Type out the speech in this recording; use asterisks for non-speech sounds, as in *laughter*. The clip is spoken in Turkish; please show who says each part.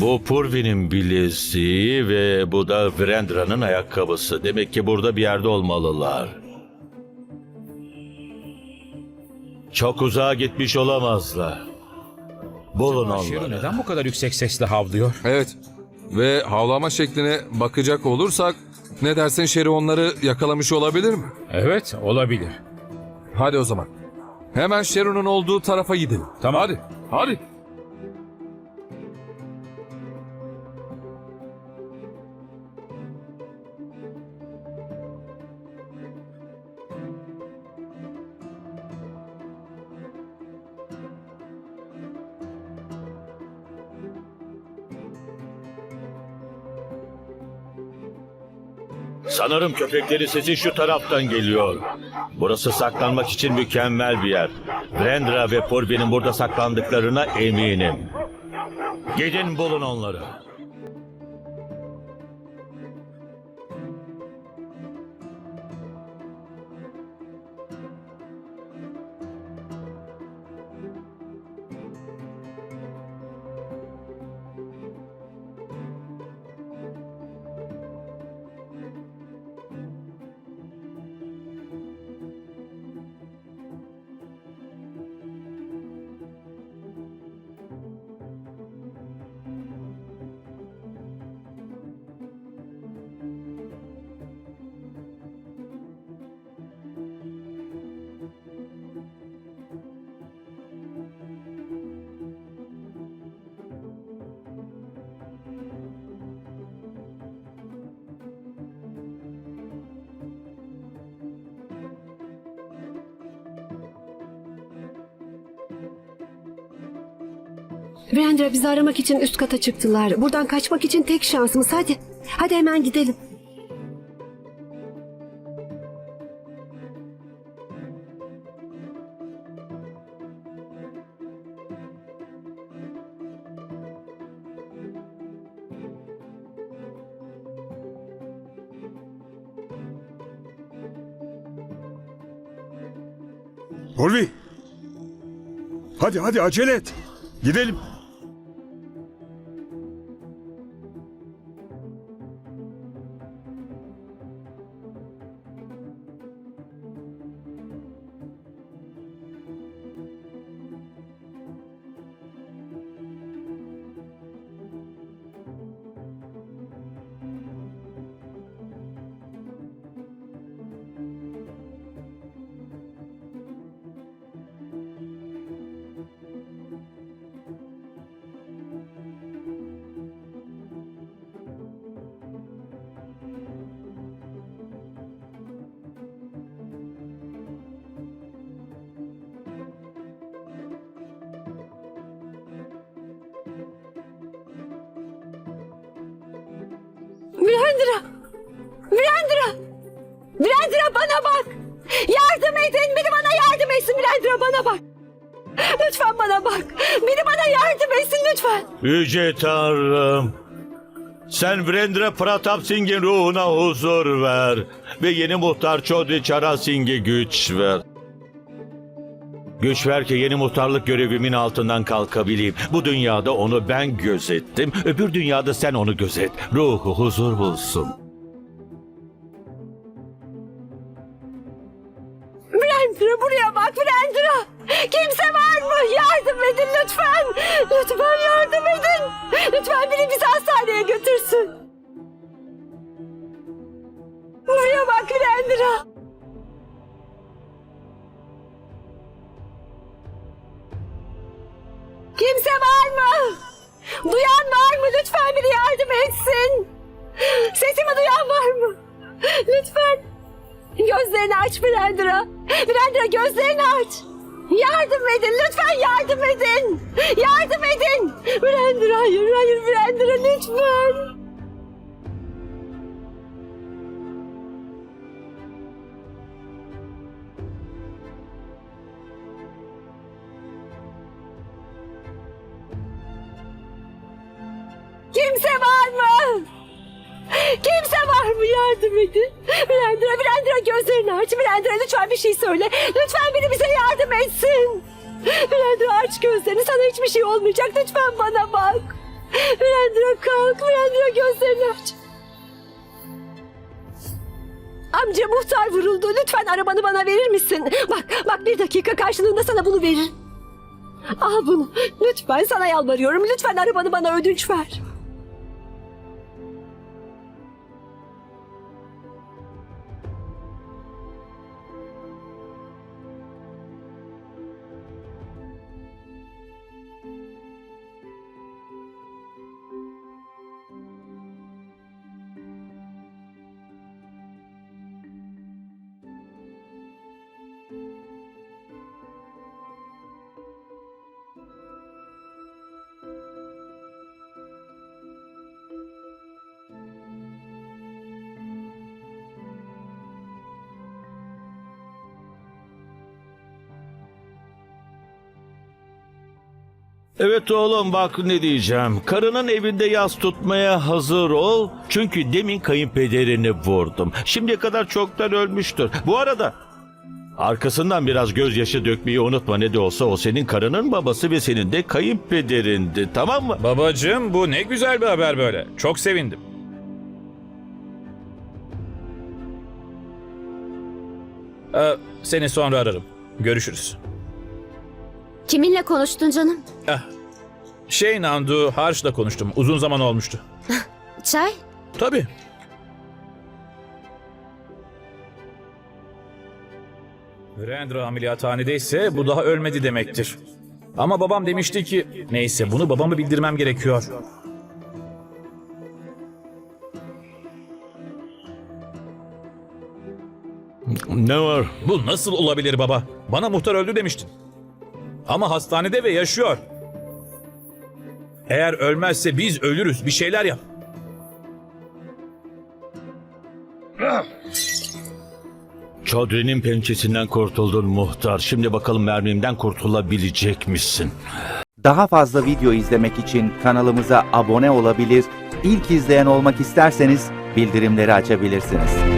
Speaker 1: Bu Purvi'nin bileziği ve bu da Virendra'nın ayakkabısı. Demek ki burada bir yerde olmalılar. Çok uzağa gitmiş olamazlar. Bulun onları.
Speaker 2: neden bu kadar yüksek sesle havlıyor?
Speaker 3: Evet. Ve havlama şekline bakacak olursak ne dersin Şeri onları yakalamış olabilir mi?
Speaker 2: Evet olabilir.
Speaker 3: Hadi o zaman. Hemen Şeru'nun olduğu tarafa gidelim.
Speaker 2: Tamam.
Speaker 3: Hadi. Hadi.
Speaker 1: Sanırım köpekleri sesi şu taraftan geliyor. Burası saklanmak için mükemmel bir yer. Brandra ve Purvi'nin burada saklandıklarına eminim. Gidin bulun onları.
Speaker 4: Brandra bizi aramak için üst kata çıktılar. Buradan kaçmak için tek şansımız. Hadi. Hadi hemen gidelim.
Speaker 5: Purvi. Hadi hadi acele et. Gidelim.
Speaker 4: Brandra! Brandra! Brandra bana bak! Yardım edin! Biri bana yardım etsin Brandra bana bak! Lütfen bana bak! Biri bana yardım etsin lütfen!
Speaker 1: Yüce Tanrım. Sen Brandra Pratap Singh'in ruhuna huzur ver. Ve yeni muhtar Chaudhry Chara Singh'e güç ver. Güç ver ki yeni muhtarlık görevimin altından kalkabileyim. Bu dünyada onu ben gözettim. Öbür dünyada sen onu gözet. Ruhu huzur bulsun.
Speaker 4: Brandra buraya bak Brandra! Kimse var mı? Yardım edin lütfen! Lütfen yardım edin! Lütfen biri bizi hastaneye götürsün! Buraya bak Brandra! Yardım etsin! Sesimi duyan var mı? Lütfen! Gözlerini aç Brandra. Brandra gözlerini aç. Yardım edin lütfen yardım edin. Yardım edin. Brandra hayır hayır Brandra lütfen. Kimse var mı? Kimse var mı yardım edin? Brandra, Brandra gözlerini aç. Brandra lütfen bir şey söyle. Lütfen biri bize yardım etsin. Brandra aç gözlerini. Sana hiçbir şey olmayacak. Lütfen bana bak. Virendra kalk. Virendra gözlerini aç. Amca muhtar vuruldu. Lütfen arabanı bana verir misin? Bak, bak bir dakika karşılığında sana bunu verir. Al bunu. Lütfen sana yalvarıyorum. Lütfen arabanı bana ödünç ver.
Speaker 1: Evet oğlum bak ne diyeceğim. Karının evinde yas tutmaya hazır ol. Çünkü demin kayınpederini vurdum. Şimdiye kadar çoktan ölmüştür. Bu arada arkasından biraz gözyaşı dökmeyi unutma ne de olsa o senin karının babası ve senin de kayınpederindi tamam mı?
Speaker 2: Babacığım bu ne güzel bir haber böyle. Çok sevindim. Ee, seni sonra ararım. Görüşürüz.
Speaker 6: Kiminle konuştun canım?
Speaker 2: Şey Nandu Harş'la konuştum. Uzun zaman olmuştu. *laughs*
Speaker 6: Çay?
Speaker 2: Tabii. Virendra ameliyathanedeyse bu daha ölmedi demektir. Ama babam demişti ki... Neyse bunu babama bildirmem gerekiyor.
Speaker 1: Ne var?
Speaker 2: Bu nasıl olabilir baba? Bana muhtar öldü demiştin. Ama hastanede ve yaşıyor. Eğer ölmezse biz ölürüz. Bir şeyler yap.
Speaker 1: Çodri'nin pençesinden kurtuldun muhtar. Şimdi bakalım mermimden kurtulabilecek misin?
Speaker 7: Daha fazla video izlemek için kanalımıza abone olabilir, ilk izleyen olmak isterseniz bildirimleri açabilirsiniz.